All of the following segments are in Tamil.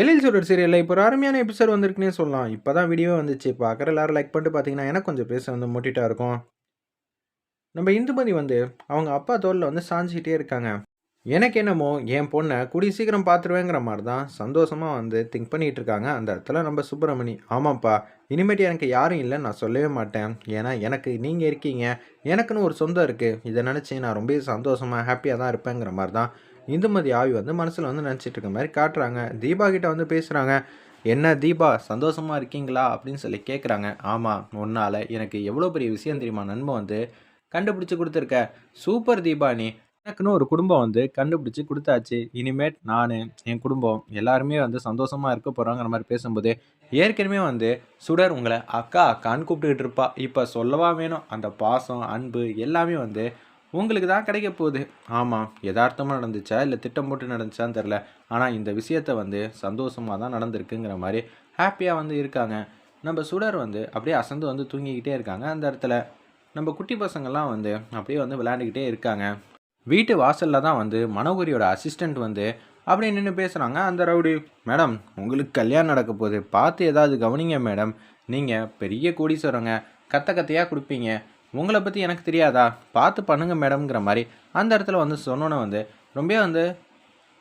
எழில் சுடர் சீரியலில் இப்போ ஒரு அருமையான எபிசோட் வந்திருக்குன்னே சொல்லலாம். இப்போ தான் வீடியோ வந்துச்சு. பார்க்குற எல்லாரும் லைக் பண்ணிட்டு பார்த்தீங்கன்னா எனக்கு கொஞ்சம் பேச வந்து மோட்டிட்டாக இருக்கும். நம்ம இந்துமதி வந்து அவங்க அப்பா தோளில் வந்து சாஞ்சிக்கிட்டே இருக்காங்க. எனக்கு என்னமோ என் பொண்ணை கூடிய சீக்கிரம் பார்த்துருவேங்கிற மாதிரி தான் சந்தோஷமாக வந்து திங்க் பண்ணிகிட்டு இருக்காங்க. அந்த இடத்துல நம்ம சுப்பிரமணி. ஆமாப்பா இனிமேட்டு எனக்கு யாரும் இல்லை நான் சொல்லவே மாட்டேன். ஏன்னா எனக்கு நீங்கள் இருக்கீங்க. எனக்குன்னு ஒரு சொந்தம் இருக்குது இதை நினச்சி நான் ரொம்ப சந்தோஷமாக ஹாப்பியாக தான் இருப்பேங்கிற மாதிரி தான் இந்துமதி ஆவி வந்து மனசில் வந்து நினச்சிட்டு இருக்க மாதிரி காட்டுறாங்க. தீபா கிட்ட வந்து பேசுகிறாங்க என்ன தீபா சந்தோஷமாக இருக்கீங்களா? அப்படின்னு சொல்லி கேட்குறாங்க ஆமாம் உன்னால் எனக்கு எவ்வளோ பெரிய விஷயம் தெரியுமா நன்மை வந்து கண்டுபிடிச்சி கொடுத்துருக்க. சூப்பர் தீபா நீ. எனக்குன்னு ஒரு குடும்பம் வந்து கண்டுபிடிச்சி கொடுத்தாச்சு. இனிமேட் நான் என் குடும்பம் எல்லாருமே வந்து சந்தோஷமாக இருக்க போகிறாங்கிற மாதிரி பேசும்போது ஏற்கனவே வந்து சுடர் உங்களை அக்கா அக்கான்னு கூப்பிட்டுக்கிட்டு இருப்பா. இப்போ சொல்லவா வேணும்? அந்த பாசம் அன்பு எல்லாமே வந்து உங்களுக்கு தான் கிடைக்க போகுது. ஆமாம் யதார்த்தமாக நடந்துச்சா இல்லை திட்டம் போட்டு நடந்துச்சான்னு தெரில ஆனால் இந்த விஷயத்த வந்து சந்தோஷமாக தான் நடந்திருக்குங்கிற மாதிரி ஹாப்பியாக வந்து இருக்காங்க. நம்ம சுடர் வந்து அப்படியே அசந்து வந்து தூங்கிக்கிட்டே இருக்காங்க. அந்த இடத்துல நம்ம குட்டி பசங்கள்லாம் வந்து அப்படியே வந்து விளையாண்டுக்கிட்டே இருக்காங்க. வீட்டு வாசலில் தான் வந்து மனோகரியோட அசிஸ்டண்ட் வந்து அப்படியே நின்று பேசுகிறாங்க அந்த ரவுடி மேடம் உங்களுக்கு கல்யாணம் நடக்க போகுது. பார்த்து ஏதாவது கவனிங்க மேடம். நீங்கள் பெரிய கோடீஸ்வரங்க. கத்த கத்தையாக கொடுப்பீங்க. உங்களை பற்றி எனக்கு தெரியாதா? பார்த்து பண்ணுங்கள் மேடம்ங்கிற மாதிரி அந்த இடத்துல வந்து சொன்னோன்னே வந்து ரொம்ப வந்து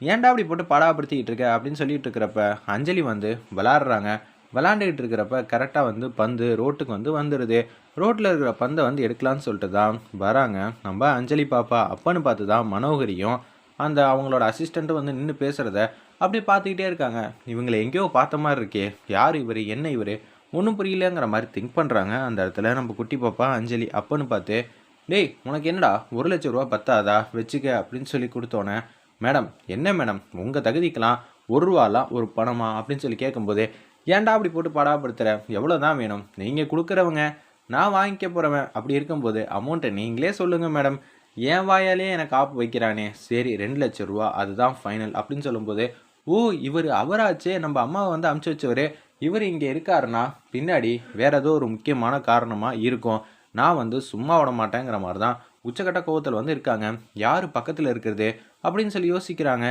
ஏன்டா அப்படி போட்டு பாடாப்படுத்திக்கிட்டு இருக்க? அப்படின்னு சொல்லிட்டு இருக்கிறப்ப அஞ்சலி வந்து விளாட்றாங்க. விளாண்டுக்கிட்டு இருக்கிறப்ப கரெக்டாக வந்து பந்து ரோட்டுக்கு வந்து வந்துடுது ரோட்டில் இருக்கிற பந்தை வந்து எடுக்கலான்னு சொல்லிட்டு தான் வராங்க. நம்ம அஞ்சலி பாப்பா அப்பன்னு பார்த்து தான் மனோகரியும் அந்த அவங்களோட அசிஸ்டண்ட்டும் வந்து நின்று பேசுகிறத அப்படி பார்த்துக்கிட்டே இருக்காங்க. இவங்களை எங்கேயோ பார்த்த மாதிரி இருக்கே. யார் இவர்? என்ன இவர்? ஒன்றும் புரியலங்கிற மாதிரி திங்க் பண்ணுறாங்க அந்த இடத்துல நம்ம குட்டி பாப்பா அஞ்சலி அப்பன்னு பார்த்து டேய் உனக்கு என்னடா? ஒரு லட்ச ரூபா பத்தாதா? வச்சுக்க அப்படின்னு சொல்லி கொடுத்தோன்னே மேடம் என்ன மேடம்? உங்கள் தகுதிக்கெலாம் ஒரு ரூபாலாம் ஒரு பணமா? அப்படின்னு சொல்லி கேட்கும்போது ஏன்டா அப்படி போட்டு படாப்படுத்துகிற எவ்வளோ தான் வேணும். நீங்கள் கொடுக்குறவங்க நான் வாங்கிக்க போகிறவன் அப்படி இருக்கும்போது அமௌண்ட்டை நீங்களே சொல்லுங்கள் மேடம். என் வாயாலே எனக்கு ஆப்பு வைக்கிறானே. சரி ரெண்டு லட்ச ரூபா அதுதான் ஃபைனல். அப்படின்னு சொல்லும்போது ஓ இவர் அவராச்சே. நம்ம அம்மாவை வந்து அமுச்சு வச்சவர். இவர் இங்கே இருக்காருன்னா பின்னாடி வேற ஏதோ ஒரு முக்கியமான காரணமாக இருக்கும். நான் வந்து சும்மா விட மாட்டேங்கிற மாதிரி தான் உச்சக்கட்ட கோவத்தில் வந்து இருக்காங்க. யார் பக்கத்தில் இருக்கிறது அப்படின்னு சொல்லி யோசிக்கிறாங்க.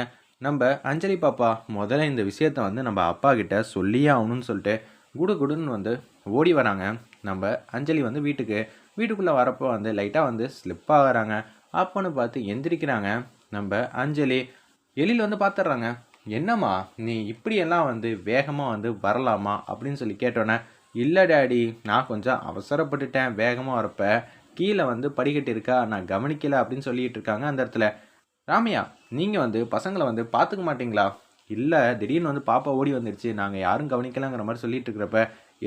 நம்ம அஞ்சலி பாப்பா முதல்ல இந்த விஷயத்த வந்து நம்ம அப்பா கிட்ட சொல்லியே ஆகணும்னு சொல்லிட்டு குடு குடுன்னு வந்து ஓடி வராங்க. நம்ம அஞ்சலி வந்து வீட்டுக்கு வீட்டுக்குள்ளே வரப்போ வந்து லைட்டாக வந்து ஸ்லிப் ஆகிறாங்க. அப்போன்னு பார்த்து எந்திரிக்கிறாங்க. நம்ம அஞ்சலி எழில் வந்து பார்த்துட்றாங்க என்னம்மா நீ இப்படியெல்லாம் வந்து வேகமாக வந்து வரலாமா அப்படின்னு சொல்லி கேட்டோன்னே இல்லை டேடி நான் கொஞ்சம் அவசரப்பட்டுட்டேன் வேகமாக வரப்ப. கீழே வந்து படிக்கட்டு இருக்கா? நான் கவனிக்கலை அப்படின்னு சொல்லிட்டு இருக்காங்க அந்த இடத்துல. ராமையா நீங்கள் வந்து பசங்களை வந்து பார்த்துக்க மாட்டீங்களா? இல்லை திடீர்னு வந்து பாப்பா ஓடி வந்துடுச்சு நாங்கள் யாரும் கவனிக்கலாங்கிற மாதிரி சொல்லிட்டு இருக்கிறப்ப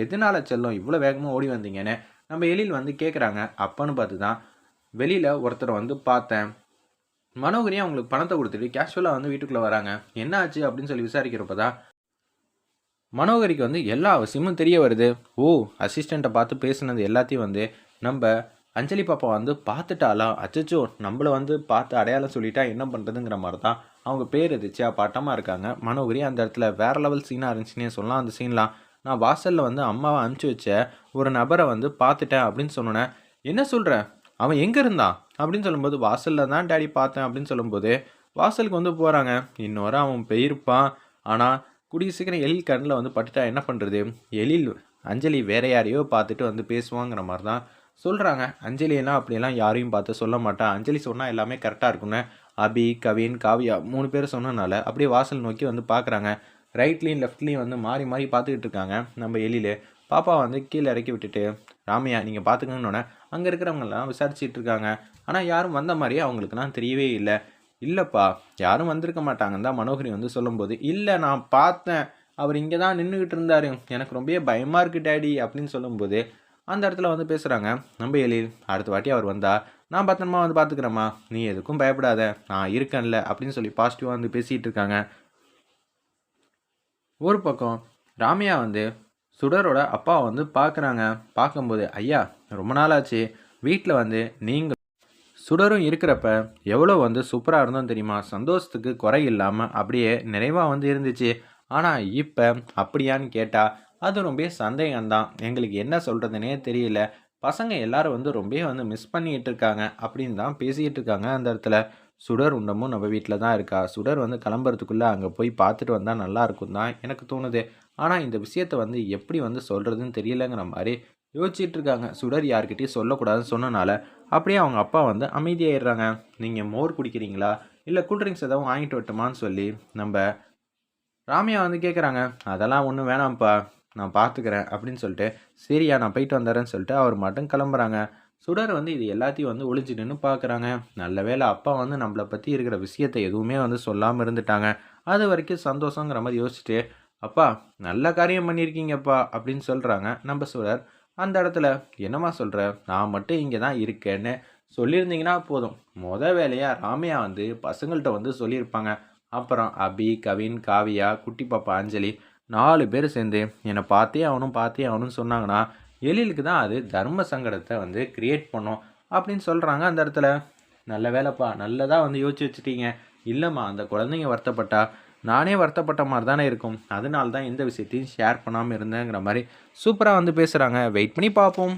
எதனால செல்லும் இவ்வளோ வேகமாக ஓடி வந்தீங்கன்னு நம்ம எழில் வந்து கேட்குறாங்க அப்பன்னு பார்த்து தான் வெளியில் ஒருத்தரை வந்து பார்த்தேன். மனோகரி அவங்களுக்கு பணத்தை கொடுத்துட்டு கேஷுவலாக வந்து வீட்டுக்குள்ளே வராங்க. என்ன ஆச்சு அப்படின்னு சொல்லி விசாரிக்கிறப்ப தான் மனோகரிக்கு வந்து எல்லா அவசியமும் தெரிய வருது. ஓ அசிஸ்டண்ட்டை பார்த்து பேசுனது எல்லாத்தையும் வந்து நம்ம அஞ்சலி பாப்பா வந்து பார்த்துட்டாலாம் அச்சச்சோ நம்மளை வந்து பார்த்து அடையாளம் சொல்லிட்டா என்ன பண்ணுறதுங்கிற மாதிரி தான். அவங்க பேர் எதிர்ச்சியா பாட்டமாக இருக்காங்க. மனோகரி அந்த இடத்துல வேறு லெவல் சீனாக இருந்துச்சுன்னே சொல்லலாம். அந்த சீன்லாம் நான் வாசலில் வந்து அம்மாவை அனுப்பிச்சி வச்ச ஒரு நபரை வந்து பார்த்துட்டேன் அப்படின்னு சொன்னோன்னே என்ன சொல்கிறேன் அவன் எங்கே இருந்தான்? அப்படின்னு சொல்லும்போது வாசலில் தான் டேடி பார்த்தேன் அப்படின்னு சொல்லும்போது வாசலுக்கு வந்து போகிறாங்க இன்னொரு அவன் போயிருப்பான். ஆனால் கூடிய சீக்கிரம் எழில் கண்ணில் வந்து பட்டுட்டா என்ன பண்ணுறது எழில் அஞ்சலி வேற யாரையோ பார்த்துட்டு வந்து பேசுவாங்கிற மாதிரி தான் சொல்கிறாங்க அஞ்சலியெல்லாம் அப்படியெல்லாம் யாரையும் பார்த்து சொல்ல மாட்டான். அஞ்சலி சொன்னால் எல்லாமே கரெக்டாக இருக்கும்னு அபி கவின் காவியா மூணு பேர் சொன்னனால அப்படியே வாசல் நோக்கி வந்து பார்க்குறாங்க ரைட்லேயும் லெஃப்ட்லேயும் வந்து மாறி மாறி பார்த்துக்கிட்டு இருக்காங்க நம்ம எழில் பாப்பா வந்து கீழே இறக்கி விட்டுட்டு ராமையா நீங்கள் பார்த்துக்கணுன்னொன்னே அங்கே இருக்கிறவங்கெல்லாம் விசாரிச்சிட்டு இருக்காங்க. ஆனால் யாரும் வந்த மாதிரியே அவங்களுக்குலாம் தெரியவே இல்லை. இல்லைப்பா யாரும் வந்திருக்க மாட்டாங்கன்னு தான் மனோகரி வந்து சொல்லும்போது இல்லை நான் பார்த்தேன். அவர் இங்கே தான் நின்றுக்கிட்டு இருந்தார். எனக்கு ரொம்பவே பயமாக இருக்குது டேடி அப்படின்னு சொல்லும்போது அந்த இடத்துல வந்து பேசுகிறாங்க நம்ம எழில் அடுத்த வாட்டி அவர் வந்தா நான் பத்திரமா வந்து பார்த்துக்கிறேம்மா நீ எதுக்கும் பயப்படாத. நான் இருக்கேன்ல அப்படின்னு சொல்லி பாசிட்டிவாக வந்து பேசிகிட்டு இருக்காங்க. ஒரு பக்கம் ராமையா வந்து சுடரோட அப்பா வந்து பார்க்குறாங்க. பார்க்கும்போது ஐயா ரொம்ப நாளாச்சு. வீட்டில் வந்து நீங்கள் சுடரும் இருக்கிறப்ப எவ்வளோ வந்து சூப்பராக இருந்தோம் தெரியுமா? சந்தோஷத்துக்கு குறை இல்லாமல் அப்படியே நிறைவாக வந்து இருந்துச்சு. ஆனால் இப்போ அப்படியான்னு கேட்டால் அது ரொம்ப சந்தேகம்தான். எங்களுக்கு என்ன சொல்கிறதுனே தெரியல. பசங்க எல்லாரும் வந்து ரொம்ப வந்து மிஸ் பண்ணிகிட்டு இருக்காங்க. அப்படின்னு தான் பேசிகிட்டு இருக்காங்க அந்த இடத்துல. சுடர் உண்டமும் நம்ம வீட்டில் தான் இருக்கா? சுடர் வந்து கிளம்புறதுக்குள்ளே அங்கே போய் பார்த்துட்டு வந்தால் நல்லாயிருக்கும் தான் எனக்கு தோணுது. ஆனால் இந்த விஷயத்தை வந்து எப்படி வந்து சொல்கிறதுன்னு தெரியலங்கிற மாதிரி யோசிச்சுட்டு இருக்காங்க. சுடர் யார்கிட்டையும் சொல்லக்கூடாதுன்னு சொன்னனால அப்படியே அவங்க அப்பா வந்து அமைதியாயிடுறாங்க. நீங்கள் மோர் குடிக்கிறீங்களா? இல்லை கூல்ட்ரிங்க்ஸ் எதாவது வாங்கிட்டு வரட்டுமான்னு சொல்லி நம்ம ராமியா வந்து கேட்குறாங்க அதெல்லாம் ஒன்றும் வேணாம்ப்பா. நான் பார்த்துக்கிறேன் அப்படின்னு சொல்லிட்டு சரியா நான் போயிட்டு வந்துடுறேன்னு சொல்லிட்டு அவர் மட்டும் கிளம்புறாங்க. சுடர் வந்து இது எல்லாத்தையும் வந்து ஒழிஞ்சு நின்று பார்க்குறாங்க நல்ல வேளை அப்பா வந்து நம்மளை பற்றி இருக்கிற விஷயத்தை எதுவுமே வந்து சொல்லாமல் இருந்துட்டாங்க. அது வரைக்கும் சந்தோஷங்கிற மாதிரி யோசிச்சுட்டு அப்பா நல்ல காரியம் பண்ணியிருக்கீங்கப்பா அப்படின்னு சொல்கிறாங்க நம்ம சுடர் அந்த இடத்துல என்னம்மா சொல்கிற நான் மட்டும் இங்கே தான் இருக்கேன்னு சொல்லியிருந்தீங்கன்னா போதும். முத வேலையாக ராமையா வந்து பசங்கள்கிட்ட வந்து சொல்லியிருப்பாங்க. அப்புறம் அபி கவின் காவியா குட்டி பாப்பா அஞ்சலி நாலு பேர் சேர்ந்து என்னை பார்த்தே ஆகணும் பார்த்தே ஆகணும்னு சொன்னாங்கன்னா எழிலுக்கு தான் அது தர்ம சங்கடத்தை வந்து கிரியேட் பண்ணும் அப்படின்னு சொல்கிறாங்க அந்த இடத்துல. நல்ல வேலைப்பா நல்லதாக வந்து யோசிச்சு வச்சுட்டீங்க. இல்லைம்மா அந்த குழந்தைங்க வருத்தப்பட்டா நானே வருத்தப்பட்ட மாதிரி தானே இருக்கும். அதனால தான் எந்த விஷயத்தையும் ஷேர் பண்ணாமல் இருந்தேங்கிற மாதிரி சூப்பராக வந்து பேசுகிறாங்க வெயிட் பண்ணி பார்ப்போம்.